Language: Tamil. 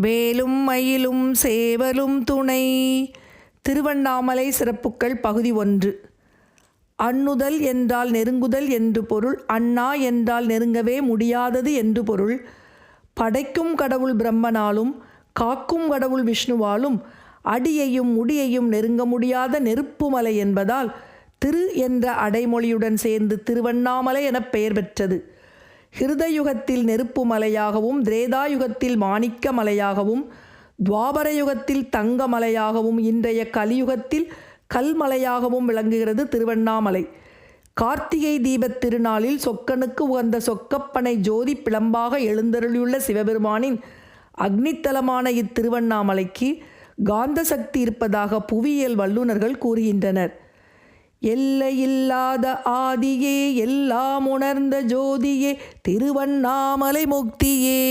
வேலும் மயிலும் சேவலும் துணை. திருவண்ணாமலை சிறப்புக்கள் பகுதி ஒன்று. அண்ணுதல் என்றால் நெருங்குதல் என்று பொருள் அண்ணா என்றால் நெருங்கவே முடியாதது என்று பொருள். படைக்கும் கடவுள் பிரம்மனாலும் காக்கும் கடவுள் விஷ்ணுவாலும் அடியையும் முடியையும் நெருங்க முடியாத நெருப்புமலை என்பதால் திரு என்ற அடைமொழியுடன் சேர்ந்து திருவண்ணாமலை எனப் பெயர் பெற்றது. ஹிருதயுகத்தில் நெருப்பு மலையாகவும் திரேதாயுகத்தில் மாணிக்க மலையாகவும் துவாபர யுகத்தில் தங்க மலையாகவும் இன்றைய கலியுகத்தில் கல்மலையாகவும் விளங்குகிறது திருவண்ணாமலை. கார்த்திகை தீபத் திருநாளில் சொக்கனுக்கு உகந்த சொக்கப்பனை ஜோதி பிளம்பாக எழுந்தருளியுள்ள சிவபெருமானின் அக்னித்தலமான இத்திருவண்ணாமலைக்கு காந்த சக்தி இருப்பதாக புவியியல் வல்லுநர்கள் கூறுகின்றனர். எல்லையில்லாத ஆதியே எல்லாம் உணர்ந்த ஜோதியே திருவண்ணாமலை முக்தியே.